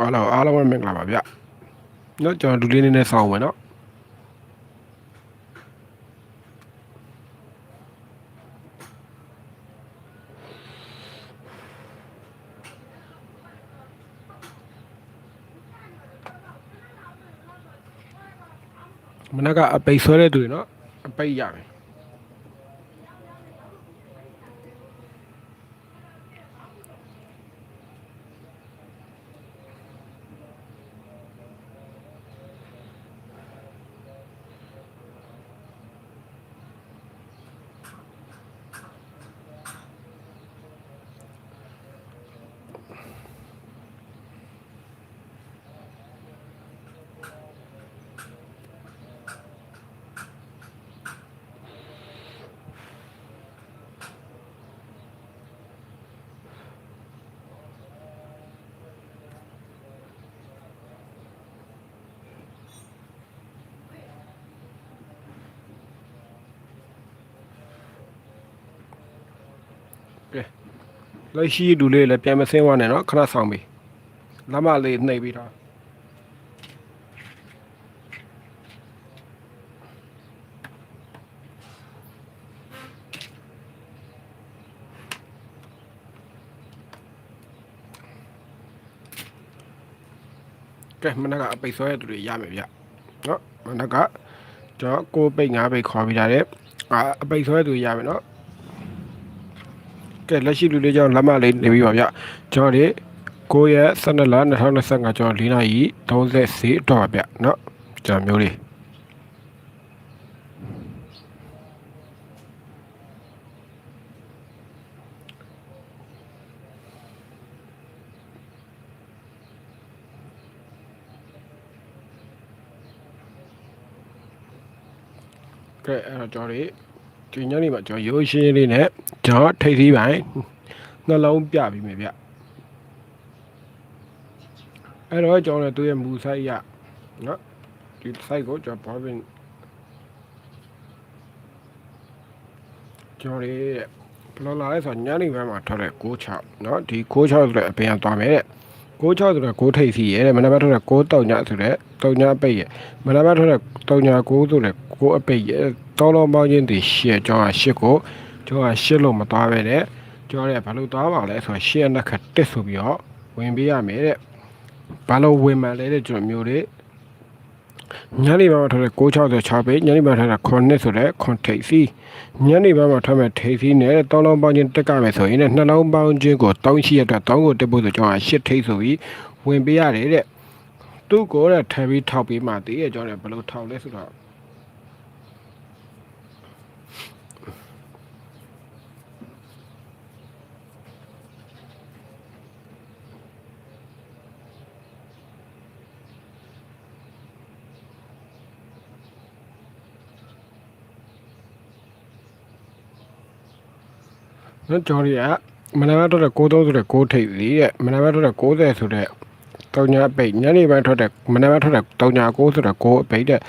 အားလုံးအားလုံးပဲမင်္ဂလာပါဗျနော်ကျွန်တော်ဒူလေးနေနဲ့ဆောင်းမယ်နော်မနက်ကအပိတ်ဆွဲတဲ့သူတွေနော်အပိတ်ရမယ် လက်ရှိလူလေးလည်းပြန်မစင်းသွားနဲ့နော်ခဏဆောင်ပြီလမ်းမလေးနှိပ်ပြီးတော့ကဲမနက်ကအပိတ်ဆွဲတဲ့သူတွေရမယ်ဗျနော်မနက်ကကျွန်တော်ကိုပိတ်ငါးပိတ်ခေါ်ပြီးတာလေအပိတ်ဆွဲတဲ့သူရရမယ်နော် ကဲလက်ရှိလူလေးကြောင့်လက်မလေးနေပြီးပါဗျကျွန်တော်ဒီ9ရက်12လ2025ကျွန်တော်4နာရီ30စီတော့ပါဗျเนาะကျွန်တော်မျိုးလေးကဲအဲ့တော့ကျွန်တော် ကျင်းညနေမှာကျွန်တော်ရိုးရှင်းလေးနဲ့ကျွန်တော်ထိတ်သီးပိုင်းနှလုံးပြပြီးမယ်ဗျအဲ့တော့ကျွန်တော်လည်းသူ့ရဲ့မူဆိုင်ရနော်ဒီ site ကိုကျွန်တော်ဘာပင်ကျွန်တော်ရဲ့ဘလော်လာလဲဆိုညနေပိုင်းမှာထွက်တဲ့6 6နော်ဒီ6 6ဆိုတဲ့အပင်သွားမယ်တဲ့ 96ဆိုတော့6ထိပ်စီရဲ့တဲ့မနက်ဘက်ထွက်တဲ့6တုံညဆိုတဲ့တုံညအပိတ်ရဲ့မနက်ဘက်ထွက်တဲ့တုံည9ဆိုတဲ့6အပိတ်ရဲ့တောင်းလုံးပေါင်းချင်းဒီရှစ်ကျောင်းကရှစ်ကိုကျောင်းကရှစ်လို့မသွားပဲတဲ့ကျောင်းရဲ့ဘာလို့သွားပါလဲဆိုတော့ရှစ်ရက်နှစ်ခါတက်ဆိုပြီးတော့ဝင်ပေးရမယ်တဲ့ဘာလို့ဝင်မှလဲတဲ့ကျွန်တော်မျိုးတွေ ညနေပိုင်းမှာထွက်တဲ့666ပဲညနေပိုင်းထွက်တဲ့9ဆိုတဲ့9ထိပ်စီညနေပိုင်းမှာထွက်မဲ့ထိပ်စီနဲ့တောင်းလုံးပေါင်းချင်းတက်ကမယ်ဆိုရင်လည်းနှလုံးပေါင်းချင်းကိုတောင်းရှိရတဲ့တောင်းကိုတက်ဖို့ဆိုကျွန်တော်ကရှစ်ထိပ်ဆိုပြီးဝင်ပေးရတယ်တဲ့သူ့ကိုတဲ့ထပ်ပြီးထောက်ပေးမှတည်ရကျွန်တော်ဘယ်လိုထောက်လဲဆိုတော့ နော်ကျော်ရီကမနက်ပိုင်းထွက်တဲ့630ဆိုတဲ့6ထိပ်စီတဲ့မနက်ပိုင်းထွက်တဲ့60ဆိုတဲ့တောင်ညာပိတ်ညနေပိုင်းထွက်တဲ့မနက်ပိုင်းထွက်တဲ့တောင်ညာ6ဆိုတဲ့6အပိတ်တဲ့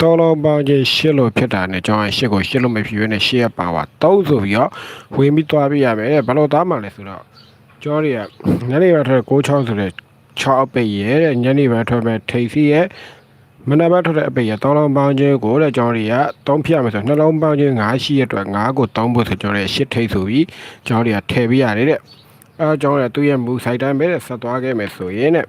တော်တော်ပေါင်းချင်းရှစ်လို့ဖြစ်တာနဲ့ကျောင်းရရှစ်ကိုရှစ်လို့မဖြစ်ရနဲ့ရှစ်ရပါပါ3ဆိုပြီးတော့ဝင်ပြီးသွားပြရမယ်တဲ့ဘယ်လိုသားမှလဲဆိုတော့ကျော်ရီကညနေပိုင်းထွက်တဲ့66ဆိုတဲ့6အပိတ်ရဲ့တဲ့ညနေပိုင်းထွက်မဲ့ထိပ်စီရဲ့ မနက်ပိုင်းထွက်တဲ့အပိတ်ရတောင်းလုံးပေါင်းချင်းကိုတဲ့ကျောင်းတွေကသုံးဖြတ်မယ်ဆိုနှလုံးပေါင်းချင်း9ရှိရအတွက်9ကိုသုံးဖို့ဆိုကျောင်းရဲ့ရှစ်ထိပ်ဆိုပြီးကျောင်းတွေကထည့်ပေးရတယ်တဲ့အဲကျောင်းရဲ့သူ့ရဲ့မူဆိုင်တိုင်းပဲတဲ့ဆက်သွားခဲ့မယ်ဆိုရင်တဲ့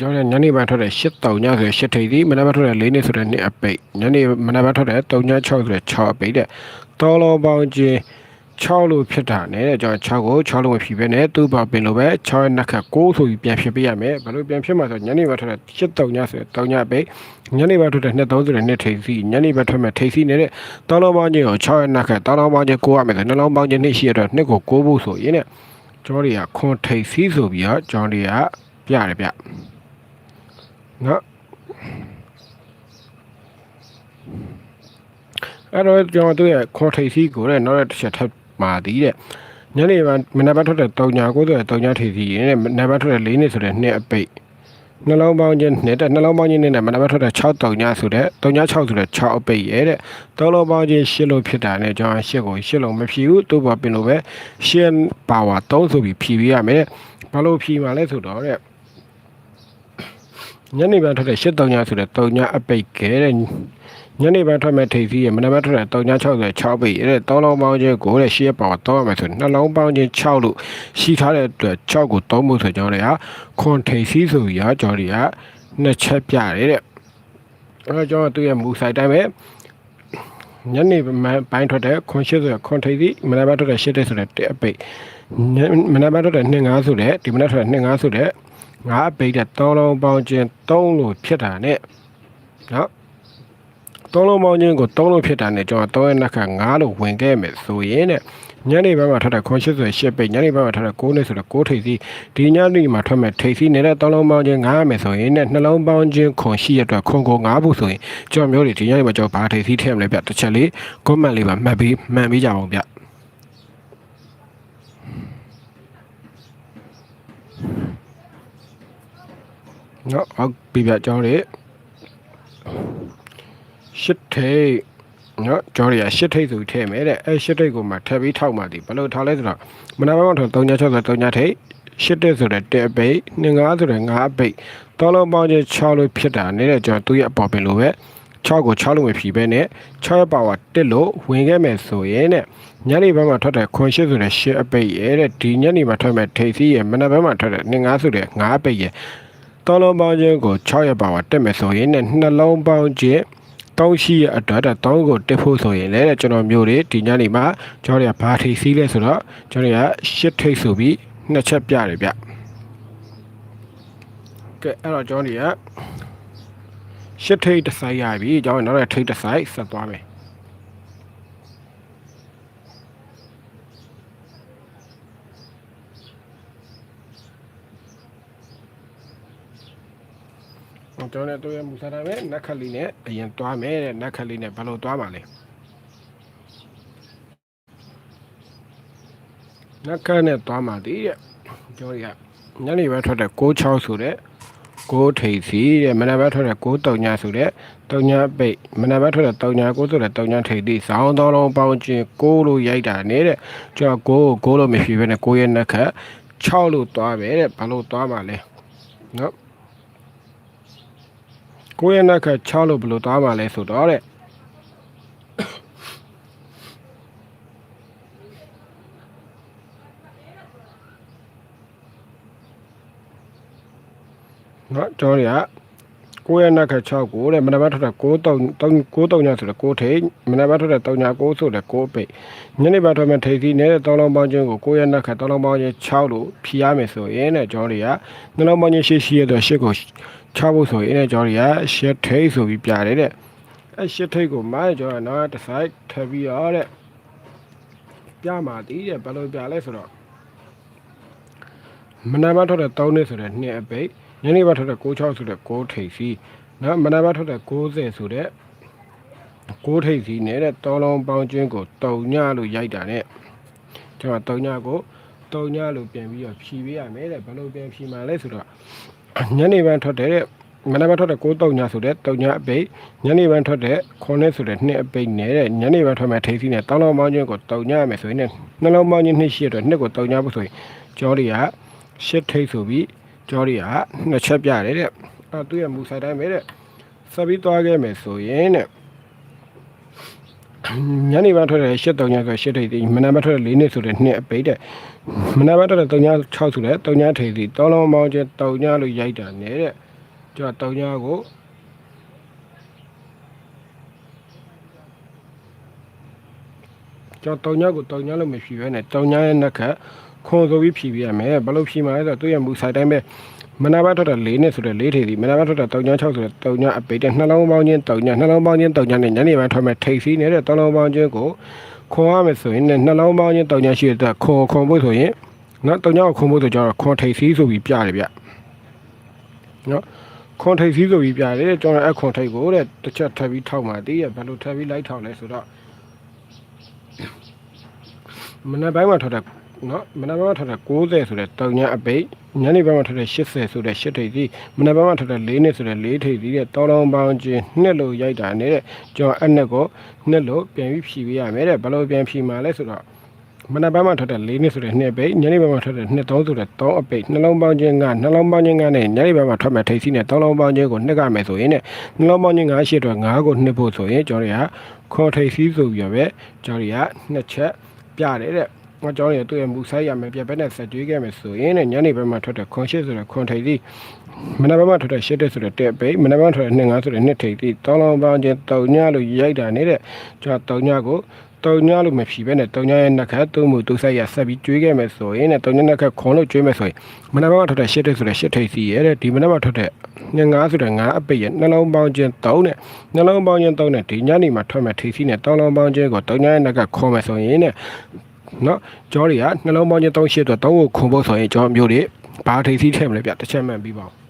ကျောင်းရဲ့ညနေပိုင်းထွက်တဲ့ရှစ်တောင်ညဆိုတဲ့ရှစ်ထိပ်စီမနက်ပိုင်းထွက်တဲ့၄နှစ်ဆိုတဲ့နှစ်အပိတ်ညနေမနက်ပိုင်းထွက်တဲ့3ည6ဆိုတဲ့6အပိတ်တဲ့တောင်းလုံးပေါင်းချင်း 6လို့ဖြစ်တာနဲ့တဲ့ကျွန်တော်6ကို6လို့မဖြစ်ပဲနဲ့သူ့ဘာပင်လို့ပဲ6ရဲ့နှက်ခတ်6ဆိုပြီးပြန်ဖြစ်ပေးရမယ်ဘယ်လိုပြန်ဖြစ်မှာဆိုညနေဘက်ထွက်တဲ့8တုံညဆိုတဲ့တုံညပိတ်ညနေဘက်ထွက်တဲ့2 3ဆိုတဲ့2ထိပ်စီညနေဘက်ထွက်မဲ့ထိပ်စီနေတဲ့တောင်းလုံးပေါင်းချင်းကို6ရဲ့နှက်ခတ်တောင်းလုံးပေါင်းချင်း6ရမယ်ဆိုနှလုံးပေါင်းချင်း2ရှိရတော့2ကို6ဖို့ဆိုရင်တဲ့ကျွန်တော်တွေကခွန်ထိပ်စီဆိုပြီးတော့ကျွန်တော်တွေကပြရတယ်ဗျနော်အဲ့တော့ကျွန်တော်တို့ရဲ့ခွန်ထိပ်စီကိုတဲ့နောက်တစ်ချက်ထပ် มาသည်တဲ့ညနေပိုင်းမနက်ပိုင်းထွက်တဲ့တုံညာကိုဆိုတဲ့တုံညာထိပ်စီရင်တဲ့မနက်ပိုင်းထွက်တဲ့၄နှစ်ဆိုတဲ့နှစ်အပိတ်နှလုံးပေါင်းချင်းနှစ်တဲ့နှလုံးပေါင်းချင်းနဲ့မနက်ပိုင်းထွက်တဲ့6တုံညာဆိုတဲ့တုံညာ6ဆိုတဲ့6အပိတ်ရဲ့တဲ့သုံးလုံးပေါင်းချင်း8လို့ဖြစ်တာနဲ့ကျွန်တော်8ကို8လုံးမဖြီဘူးသူ့ဘာပင်လို့ပဲ8ပါဝါ3ဆိုပြီးဖြီပေးရမယ်ဘာလို့ဖြီမှာလဲဆိုတော့တဲ့ညနေပိုင်းထွက်တဲ့ရှစ်တုံညာဆိုတဲ့တုံညာအပိတ်ခဲတဲ့ ညနေပိုင်းထွက်မဲ့ထိပ်စီးရမနက်ပိုင်းထွက်တဲ့တုံညာ60 6ပိတ်အဲ့သုံးလုံးပေါင်းချင်းကိုတဲ့ရှစ်ပေါင်းတော့ရမယ်ဆိုနှလုံးပေါင်းချင်း6လို့ရှိထားတဲ့အတွက်6ကိုသုံးဖို့ဆိုကြောင်းလည်းဟာခွန်ထိပ်စီးဆိုပြီးတော့ကြော်ရီကနှစ်ချက်ပြတယ်တဲ့အဲ့တော့ကျွန်တော်သူ့ရဲ့မူဆိုင်တိုင်းပဲညနေပိုင်းထွက်တဲ့ခွန်ရှစ်ဆိုတဲ့ခွန်ထိပ်စီးမနက်ပိုင်းထွက်တဲ့ရှစ်တဲ့ဆိုတဲ့အပိတ်မနက်ပိုင်းထွက်တဲ့2 5ဆိုတဲ့ဒီမနက်ထွက်တဲ့2 5ဆိုတဲ့ငါးပိတ်တဲ့သုံးလုံးပေါင်းချင်း3လို့ဖြစ်တာ ਨੇ နော် သုံးလုံးပေါင်းချင်းကို3လို့ဖြစ်တာ ਨੇ ကျွန်တော်3ရဲ့နှစ်ခါ9လို့ဝင်ခဲ့မယ်ဆိုရင်တဲ့ညနေဘက်မှာထွက်တဲ့ခွန်80ရှစ်ပိတ်ညနေဘက်မှာထွက်တဲ့6နဲ့ဆိုတော့6ထိပ်စီဒီညနေမှာထွက်မဲ့ထိပ်စီနေတဲ့သုံးလုံးပေါင်းချင်း9ရမယ်ဆိုရင်နဲ့နှလုံးပေါင်းချင်းခွန်ရှိရအတွက်ခွန်ကို9ဖို့ဆိုရင်ကျွန်တော်မျိုးတွေဒီညနေမှာကျွန်တော်ဘာထိပ်စီထည့်မလဲဗျတစ်ချက်လေး comment လေးပါမှတ်ပြီးမှန်ပြီးကြအောင်ဗျနော်ဟုတ်ပြီဗျကျွန်တော်တွေ ရှစ်ထိပ်နော်ကျွန်တော်တွေကရှစ်ထိပ်ဆိုထည့်မယ်တဲ့အဲရှစ်ထိပ်ကိုမှထပ်ပြီးထောက်မှဒီဘယ်လိုထောက်လဲဆိုတော့မနက်ပိုင်းမှာထောက်3ည6ဆို3ညထိပ်ရှစ်တဲ့ဆိုတဲ့တဲပိတ်2 5ဆိုတဲ့5ပိတ်တောလုံးပေါင်းချင်း6လို့ဖြစ်တာနေတဲ့ကျွန်တော်သူ့ရဲ့အပေါ်ပင်လို့ပဲ6ကို6လို့မဖြီးပဲနဲ့6ရဲ့ပါဝါ1လို့ဝင်ခဲ့မယ်ဆိုရင်တဲ့ညနေဘက်မှာထွက်တဲ့ခွန်ရှစ်ဆိုတဲ့ရှစ်အပိတ်ရဲ့တဲ့ဒီညနေမှာထွက်မဲ့ထိပ်စီးရဲ့မနက်ဘက်မှာထွက်တဲ့2 5ဆိုတဲ့5ပိတ်ရဲ့တောလုံးပေါင်းချင်းကို6ရဲ့ပါဝါတက်မယ်ဆိုရင်နဲ့နှလုံးပေါင်းချင်း တောင်းရှိရအတွက်တဲ့တောင်းကိုတက်ဖို့ဆိုရင်လည်းကျွန်တော်မျိုးတွေဒီညနေမှာကျွန်တော်တွေကဘာထိပ်စီးလဲဆိုတော့ကျွန်တော်တွေကရှစ်ထိပ်ဆိုပြီးနှစ်ချက်ပြတယ်ဗျကဲအဲ့တော့ကျွန်တော်တွေကရှစ်ထိပ်တစ်ဆိုင်ရပြီကျွန်တော်နောက်ထပ်ထိပ်တစ်ဆိုင်ဆက်သွားမယ် ကျွန်တော်လည်းတို့ရဲ့မူဆာတာပဲနက်ခတ်လေးနဲ့အရင်သွားမယ်တဲ့နက်ခတ်လေးနဲ့ဘယ်လိုသွားမှာလဲနက်ခတ်နဲ့သွားမှာဒီတဲ့ကျွန်တော်ကညနေပဲထွက်တဲ့66ဆိုတဲ့6ထိပ်စီတဲ့မနက်ပဲထွက်တဲ့6တုံညာဆိုတဲ့တုံညာပိတ်မနက်ပဲထွက်တဲ့တုံညာ6ဆိုတဲ့တုံညာထိပ်ဒီစောင်းတော်လုံးပေါင်းချင်း6လို့ရိုက်တာနေတဲ့ကျွန်တော်6ကို6လို့မဖြစ်ဘဲနဲ့6ရဲ့နက်ခတ်6လို့သွားပဲတဲ့ဘာလို့သွားမှာလဲနော် ကိုယ့်ရဲ့နက်ခတ်6လို့ဘယ်လိုသွားမှာလဲဆိုတော့တဲ့နော်ကျွန်တော်တွေကကိုယ့်ရဲ့နက်ခတ်6ကိုတဲ့မနက်ဘက်ထွက်တဲ့6 3 6 3ညဆိုတဲ့6ထိပ်မနက်ဘက်ထွက်တဲ့3ည6ဆိုတဲ့6ပိတ်ညနေဘက်ထွက်မဲ့ထိပ်စီနေတဲ့3လုံးပေါင်းချင်းကိုကိုယ့်ရဲ့နက်ခတ်3လုံးပေါင်းချင်း6လို့ဖြီးရမယ်ဆိုရင်တဲ့ကျွန်တော်တွေကနှလုံးပေါင်းချင်းရှေ့ရှိရတဲ့ရှစ်ကို 6ဖို့ဆိုရင်တဲ့ကျွန်တော်တွေကရှစ်ထိပ်ဆိုပြီးပြတယ်တဲ့အဲရှစ်ထိပ်ကိုမိုင်းကျွန်တော်နောက်တစ်ဆိုင်ထပ်ပြီးတော့တဲ့ပြမှာတည်တဲ့ဘယ်လိုပြလဲဆိုတော့မနက်ဘက်ထွက်တဲ့3နှစ်ဆိုတဲ့2အပိတ်ညနေဘက်ထွက်တဲ့96ဆိုတဲ့6ထိပ်စီနော်မနက်ဘက်ထွက်တဲ့90ဆိုတဲ့6ထိပ်စီနဲ့တဲ့တောလုံးပေါင်းချင်းကိုတုံညလို့ရိုက်တာနဲ့ကျွန်တော်တုံညကိုတုံညလို့ပြန်ပြီးတော့ဖြီးပေးရမယ်တဲ့ဘယ်လိုပြန်ဖြီးမှာလဲဆိုတော့ ညနေပိုင်းထွက်တဲ့မနက်ပိုင်းထွက်တဲ့6တုံညဆိုတဲ့တုံညအပိတ်ညနေပိုင်းထွက်တဲ့9ဆိုတဲ့2အပိတ်နဲ့တဲ့ညနေပိုင်းထွက်မဲ့ထိပ်စီနဲ့တောလုံးပေါင်းချင်းကိုတုံညရမယ်ဆိုရင်နှလုံးပေါင်းချင်း2ရှိတဲ့2ကိုတုံညဖို့ဆိုရင်ကျော်တွေကရှစ်ထိပ်ဆိုပြီးကျော်ရီကနှစ်ချက်ပြတယ်တဲ့အဲသူ့ရဲ့မူဆိုင်တိုင်းပဲတဲ့ဆက်ပြီးသွားခဲ့မယ်ဆိုရင်တဲ့ညနေပိုင်းထွက်တဲ့ရှစ်တုံညာဆိုရှစ်ထိပ်ဒီမနက်ပိုင်းထွက်တဲ့၄နှစ်ဆိုတဲ့နှစ်အပိတ်တဲ့ မနက်ပိုင်းထွက်တဲ့တုံညာ6ဆိုတဲ့တုံညာထိပ်ဒီတောလုံးမောင်းချင်းတုံညာလို့ရိုက်တာနေတဲ့ကျော်တုံညာကိုကျော်တုံညာကိုတုံညာလို့မဖြီးပဲနဲ့တုံညာရဲ့နက်ခတ်ခွန်ဆိုပြီးဖြီးပြရမယ်ဘယ်လိုဖြီးမှာလဲဆိုတော့သူ့ရဲ့မူဆိုင်တိုင်းပဲမနာဘတ်ထွက်တဲ့၄နဲ့ဆိုတဲ့၄ထေဒီမနာဘတ်ထွက်တဲ့3ည6ဆိုတဲ့3ညအပိတ်တဲ့နှလုံးပေါင်းချင်း3ညနှလုံးပေါင်းချင်း3ညနဲ့ညနေပိုင်းထွက်မဲ့ထိပ်စီးနေတဲ့3လုံးပေါင်းချင်းကို ခွန်ရမယ်ဆိုရင်နှလုံးပေါင်းချင်း3ညရှိတဲ့ခွန်ခွန်ဖို့ဆိုရင်နော်3ညကိုခွန်ဖို့ဆိုကြတော့ခွန်ထိပ်စီးဆိုပြီးပြတယ်ဗျနော်ခွန်ထိပ်စီးဆိုပြီးပြတယ်ကျွန်တော်အခွန်ထိပ်ကိုတဲ့တစ်ချက်ထပ်ပြီးထောက်မှတည်ရဘယ်လိုထပ်ပြီးလိုက်ထောက်လဲဆိုတော့မနေ့ပိုင်းမှာထွက်တဲ့ နော်မနက်ပိုင်းမှာထွက်တဲ့60ဆိုတဲ့တုံညာအပိတ်ညနေပိုင်းမှာထွက်တဲ့80ဆိုတဲ့8ထိပ်စီမနက်ပိုင်းမှာထွက်တဲ့4နှစ်ဆိုတဲ့4ထိပ်စီတဲ့တောင်းတောင်းပေါင်းချင်းနှစ်လို့ရိုက်တာနေတဲ့ကျွန်တော်အဲ့နှစ်ကိုနှစ်လို့ပြန်ပြီးဖြီးပေးရမယ်တဲ့ဘယ်လိုပြန်ဖြီးမှာလဲဆိုတော့မမနက်ပိုင်းမှာထွက်တဲ့၄နှစ်ဆိုတဲ့နှစ်ပိတ်ညနေပိုင်းမှာထွက်တဲ့နှစ်သုံးဆိုတဲ့သုံးအပိတ်နှလုံးပေါင်းခြင်းကနှလုံးပေါင်းခြင်းကနဲ့ညနေပိုင်းမှာထွက်မဲ့ထိပ်စီးနဲ့သုံးလုံးပေါင်းခြင်းကိုနှစ်ကမယ်ဆိုရင်နဲ့နှလုံးပေါင်းခြင်းကရှေ့အတွက်၅ကိုနှစ်ဖို့ဆိုရင်ကျွန်တော်တွေကခေါ်ထိပ်စီးဆိုပြီးတော့ပဲကျွန်တော်တွေကနှစ်ချက်ပြတယ်တဲ့ ငါကြောင်းရသူ့ရဲ့မူဆိုင်ရမယ်ပြပဲနဲ့ဆက်ကြွေးခဲ့မယ်ဆိုရင်နဲ့ညနေပိုင်းမှာထွက်တဲ့ခွန်ရှစ်ဆိုတဲ့ခွန်ထိပ်စီးမနက်ပိုင်းမှာထွက်တဲ့ရှစ်တက်ဆိုတဲ့တက်ပိတ်မနက်ပိုင်းထွက်တဲ့နှစ်ငါဆိုတဲ့နှစ်ထိပ်စီးသုံးလုံးပေါင်းခြင်းတုံညလို့ရိုက်တာနေတဲ့ကျွန်တော်တုံညကိုတုံညလို့မဖြီးပဲနဲ့တုံညရဲ့နှက်ခတ်သုံးမှုသူဆိုင်ရဆက်ပြီးကျွေးခဲ့မယ်ဆိုရင်နဲ့တုံညနှက်ခတ်ခွန်လို့ကျွေးမယ်ဆိုရင်မနက်ပိုင်းထွက်တဲ့ရှစ်တိတ်ဆိုတဲ့ရှစ်ထိပ်စီရဲ့တဲ့ဒီမနက်ပိုင်းထွက်တဲ့ငငါးဆိုတဲ့ငါးအပိတ်ရဲ့နှလုံးပေါင်းခြင်းသုံးနဲ့နှလုံးပေါင်းခြင်းသုံးနဲ့ဒီညနေမှာထွက်မဲ့ထိပ်စီနဲ့တောင်းလုံးပေါင်းခြင်းကိုတုံညရဲ့နှက်ခတ်ခွန်မယ်ဆိုရင် နဲ့နော်ကျော်တွေကနှလုံးပေါင်းခြင်းသုံးရှစ်အတွက်သုံးကိုခွန်ဖို့ဆိုရင်ကျော်မျိုးတွေဘာထိပ်စီထည့်မလဲဗျတစ်ချက်မှန်ပြီးပါဦး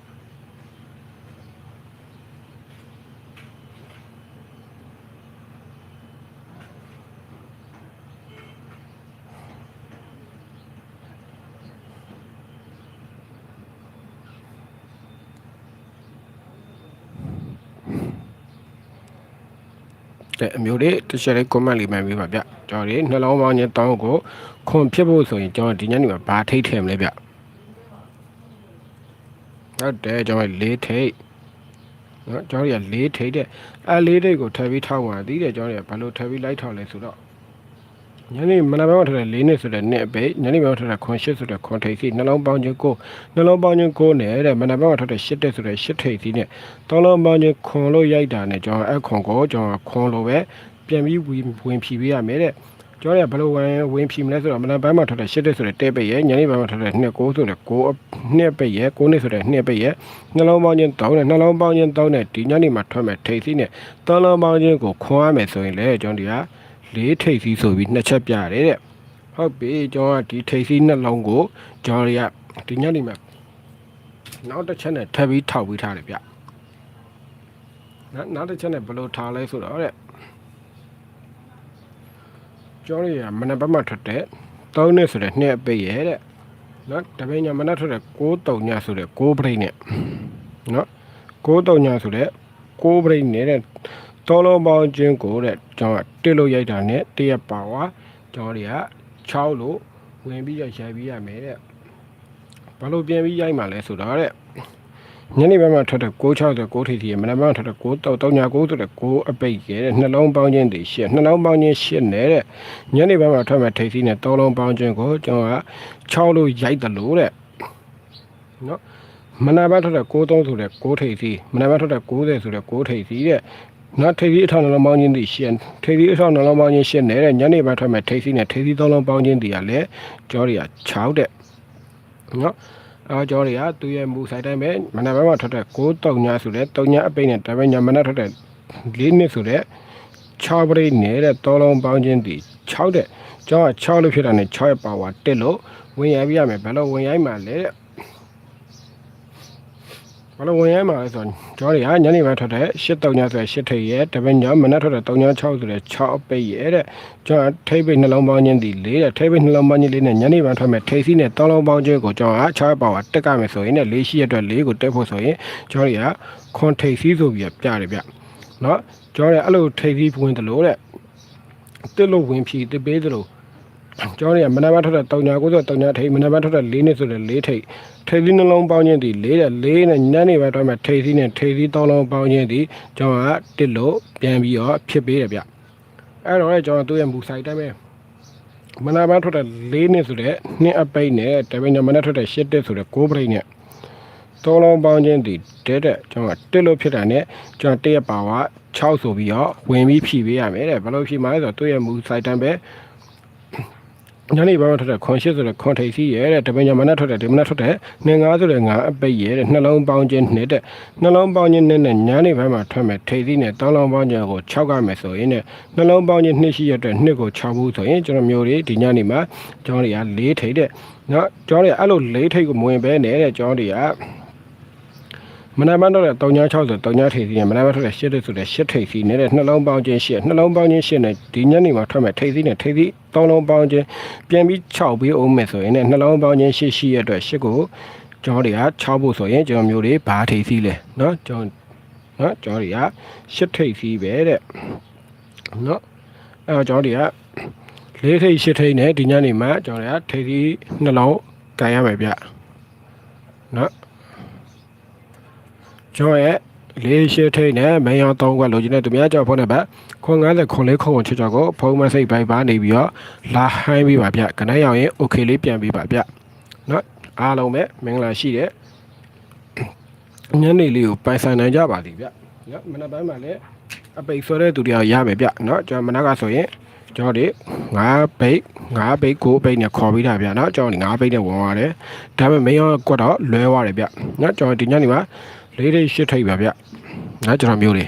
တဲ့အမျိုးတွေတစ်ချက်လေး comment လေးမှန်ပြီးပါဗျကျွန်တော်ဒီနှလုံးပေါင်းချင်းတောင်းကိုခွန်ဖြစ်ဖို့ဆိုရင်ကျွန်တော်ဒီညနေမှာဘာထိတ်ထည့်မလဲဗျဟုတ်တယ်ကျွန်တော်လေးထိတ်နော်ကျွန်တော်ရလေးထိတ်တဲ့အဲလေးထိတ်ကိုထပ်ပြီးထောက်ပါသေးတယ်ကျွန်တော်ရဘယ်လိုထပ်ပြီးလိုက်ထောက်လဲဆိုတော့ ညနေမနက်ပိုင်းမှာထတဲ့၄နှစ်ဆိုတဲ့နှစ်အပိတ်ညနေပိုင်းမှာထတဲ့ခွန်ရှစ်ဆိုတဲ့ခွန်ထိတ်စီနှလုံးပေါင်းချင်းကိုနှလုံးပေါင်းချင်းကိုနဲ့တဲ့မနက်ပိုင်းမှာထတဲ့ရှစ်တက်ဆိုတဲ့ရှစ်ထိတ်စီနဲ့သုံးလုံးပေါင်းချင်းခွန်လို့ရိုက်တာနဲ့ကျွန်တော်အခွန်ကိုကျွန်တော်ခွန်လို့ပဲပြန်ပြီးဝင်ဝင်ဖြီပေးရမယ်တဲ့ကျွန်တော်ရဘယ်လိုဝင်ဝင်ဖြီမလဲဆိုတော့မနက်ပိုင်းမှာထတဲ့ရှစ်တက်ဆိုတဲ့တဲပိတ်ရဲ့ညနေပိုင်းမှာထတဲ့နှစ်ကိုဆိုတဲ့ကိုနှစ်ပိတ်ရဲ့ကိုနှစ်ဆိုတဲ့နှစ်ပိတ်ရဲ့နှလုံးပေါင်းချင်းတောင်းနဲ့နှလုံးပေါင်းချင်းတောင်းနဲ့ဒီညနေမှာထွက်မဲ့ထိတ်စီနဲ့သုံးလုံးပေါင်းချင်းကိုခွန်ရမယ်ဆိုရင်လေကျွန်တော်ဒီက လေးထိပ်စီးဆိုပြီးနှစ်ချက်ပြရတယ်တဲ့ဟုတ်ပြီကျွန်တော်ကဒီထိပ်စီးနှလုံးကိုကျွန်တော်တွေကဒီညနေမှာနောက်တစ်ချက်နဲ့ထပ်ပြီးထောက်ပြီးထားတယ်ဗျနောက်နောက်တစ်ချက်နဲ့ဘယ်လိုထားလဲဆိုတော့တဲ့ကျွန်တော်တွေကမနက်ဘက်မှထွက်တဲ့၃နှစ်ဆိုတဲ့နှစ်အပိတ်ရဲ့တဲ့နော်တပိညာမနက်ထွက်တဲ့6တုံညဆိုတဲ့6ပရိတ်နဲ့နော်6တုံညဆိုတဲ့6ပရိတ်နဲ့တဲ့ တောလုံးပေါင်းချင်းကိုတဲ့ကျွန်တော်ကတစ်လို့ရိုက်တာနဲ့တရက်ပါဝါကျွန်တော်တွေက6လို့ဝင်ပြီးရရိုက်ပြီးရမယ်တဲ့ဘာလို့ပြန်ပြီးရိုက်မှလဲဆိုတော့တဲ့ညနေပိုင်းမှာထွက်တဲ့660 6ထိပ်ထိရမနက်ပိုင်းမှာထွက်တဲ့9တောက်3ညာ9ဆိုတဲ့9အပိတ်ကျတဲ့နှလုံးပေါင်းချင်းတည်ရှစ်နှလုံးပေါင်းချင်းရှစ်နဲ့တဲ့ညနေပိုင်းမှာထွက်မဲ့ထိပ်စီနဲ့တောလုံးပေါင်းချင်းကိုကျွန်တော်က6လို့ရိုက်တယ်လို့တဲ့နော်မနက်ပိုင်းထွက်တဲ့93ဆိုတဲ့6ထိပ်စီမနက်ပိုင်းထွက်တဲ့90ဆိုတဲ့6ထိပ်စီတဲ့ နော်ထိပ်သီးအထောက်နှလုံးပေါင်းခြင်းတည်ရှင်းထိပ်သီးအထောက်နှလုံးပေါင်းခြင်းရှင်းနေတဲ့ညနေပိုင်းထွက်မဲ့ထိပ်သီးနဲ့ထိပ်သီးသုံးလုံးပေါင်းခြင်းတည်ရလဲကြောတွေက6တဲ့နော်အဲကြောတွေကသူ့ရဲ့မူဆိုင်တိုင်းပဲမနက်ပိုင်းမှာထွက်တဲ့6တုံညာဆိုတဲ့တုံညာအပိတ်နဲ့တပည့်ညာမနက်ထွက်တဲ့၄နှစ်ဆိုတဲ့6ပရိနေတဲ့သုံးလုံးပေါင်းခြင်းတည်6တဲ့ကြောက6လို့ဖြစ်တာနဲ့6ရဲ့ပါဝါ1လို့ဝင်ရိုက်ပြရမယ်ဘယ်လိုဝင်ရိုက်မှလဲတဲ့ မလို့ဝင်ရဲမှာလဲဆိုတော့ကျောင်းတွေကညနေပိုင်းထွက်တဲ့8:30ဆို8ထိပ်ရဲ့တပင်းညမနက်ထွက်တဲ့3:06ဆိုတဲ့6အပိတ်ရဲ့တဲ့ကျောင်းထိပ်ပိတ်နှလုံးပေါင်းခြင်းဒီ၄တဲ့ထိပ်ပိတ်နှလုံးပေါင်းခြင်း၄နဲ့ညနေပိုင်းထွက်မဲ့ထိပ်စီးနဲ့3လုံးပေါင်းခြင်းကိုကျောင်းက6ပေါ့တက်ကမယ်ဆိုရင်၄ရှိရအတွက်၄ကိုတက်ဖို့ဆိုရင်ကျောင်းတွေကခွန်ထိပ်စီးဆိုပြီးပြတယ်ဗျနော်ကျောင်းတွေအဲ့လိုထိပ်စီးဝင်တယ်လို့တဲ့တက်လို့ဝင်ဖြီးတပေးတယ်လို့ ကျောင်းတွေကမနက်ပိုင်းထွက်တဲ့တောင်ညာကိုဆိုတောင်ညာထိပ်မနက်ပိုင်းထွက်တဲ့၄နှစ်ဆိုတဲ့၄ထိပ်ထိပ်သီးနှလုံးပေါင်းခြင်းဒီ၄တဲ့၄နဲ့ညနေပိုင်းထွက်မဲ့ထိပ်သီးနဲ့ထိပ်သီးတောင်းလုံးပေါင်းခြင်းဒီကျောင်းကတစ်လို့ပြန်ပြီးတော့ဖြစ်ပေးတယ်ဗျအဲ့တော့လည်းကျောင်းကသူ့ရဲ့မူဆိုင်တိုင်းပဲမနက်ပိုင်းထွက်တဲ့၄နှစ်ဆိုတဲ့နှစ်အပိတ်နဲ့တပည့်ညမနက်ထွက်တဲ့၈တစ်ဆိုတဲ့၉ပိတ်နဲ့တောင်းလုံးပေါင်းခြင်းဒီတဲ့တဲ့ကျောင်းကတစ်လို့ဖြစ်တာနဲ့ကျောင်းတရက်ပါဝါ6ဆိုပြီးတော့ဝင်ပြီးဖြည့်ပေးရမယ်တဲ့ဘယ်လိုဖြည့်မှာလဲဆိုတော့သူ့ရဲ့မူဆိုင်တိုင်းပဲ ညနေပိုင်းမှာထွက်တဲ့ခွန်ရှစ်ဆိုတဲ့ခွန်ထိပ်စီရဲ့တဲ့တပင်ညမနက်ထွက်တဲ့ဒီမနက်ထွက်တဲ့နှငါးဆိုတဲ့ငါအပိတ်ရဲ့တဲ့နှလုံးပေါင်းခြင်းနှစ်တဲ့နှလုံးပေါင်းခြင်းနှစ်နဲ့ညနေပိုင်းမှာထွက်မဲ့ထိပ်စီနဲ့တောင်းလုံးပေါင်းခြင်းကို6ကမယ်ဆိုရင်တဲ့နှလုံးပေါင်းခြင်းနှစ်ရှိရတဲ့နှစ်ကို6ဘူးဆိုရင်ကျွန်တော်မျိုးတွေဒီညနေမှာကျွန်တော်တွေက၄ထိပ်တဲ့နော်ကျွန်တော်တွေကအဲ့လို၄ထိပ်ကိုမဝင်ပဲနဲ့တဲ့ကျွန်တော်တွေက မနက်ပိုင်းတော့တဲ့360ဆို3ထိပ်စီနဲ့မနက်ပိုင်းထွက်တဲ့8တဲ့ဆိုတဲ့8ထိပ်စီနဲ့တဲ့နှလုံးပေါင်းခြင်း8နှလုံးပေါင်းခြင်း8နဲ့ဒီညနေမှာထွက်မဲ့ထိပ်စီနဲ့ထိပ်စီ3လုံးပေါင်းခြင်း ပြန်ပြီး6ပြီးအောင်မယ်ဆိုရင်လည်းနှလုံးပေါင်းခြင်းရှိရှိရတဲ့အတွက်ရှစ်ကိုကျွန်တော်တွေက6ဖို့ဆိုရင်ကျွန်တော်မျိုးတွေဘာထိပ်စီးလဲเนาะကျွန်တော်เนาะကျွန်တော်တွေကရှစ်ထိပ်စီးပဲတဲ့เนาะအဲတော့ကျွန်တော်တွေက လေးထိတ်ရှစ်ထိတ်နဲ့ဒီညနေမှကျွန်တော်တို့ကထိတ်ကြီးနှလုံးကန်ရမယ်ဗျနော် ကျွန်တော်ရဲ့လေးရှင်းထိတ်နဲ့မန်ယော၃ခွက်လိုချင်တဲ့သူများကြောက်ဖုန်းနံပါတ်950ခွန်လေးခွန်ချစ်ချော်ကိုဖုန်းမစိတ်ပိုင်ပါနေပြီးတော့လာဟိုင်းပြီးပါဗျခဏရောက်ရင် okay လေးပြန်ပြီးပါဗျနော်အားလုံးပဲမင်္ဂလာရှိတဲ့ညနေလေးကိုပိုင်ဆိုင်နိုင်ကြပါသည်ဗျနော်မနက်ပိုင်းမှာလည်းအပိတ်ဆွဲတဲ့သူတွေရမယ်ဗျနော်ကျွန်တော်မနက်ကဆိုရင်ကျွန်တော်ဒီ9ဘိတ်9ဘိတ်9ဘိတ်နဲ့ခေါ်ပြီးတာဗျနော်ကျွန်တော်ဒီ9ဘိတ်နဲ့ဝင်သွားတယ်ဒါပေမဲ့မင်းရောကွက်တော့လွဲသွားတယ်ဗျနော်ကျွန်တော်ဒီညနေမှာ ၄ဒိတ်၈ထိပ်ပါဗျနော်ကျွန်တော်မျိုးတွေ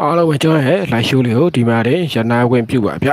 အားလုံးပဲကျွန်တော်ရဲ့ live show လေးကိုဒီမှာတင်ရနာခွင့်ပြုပါဗျ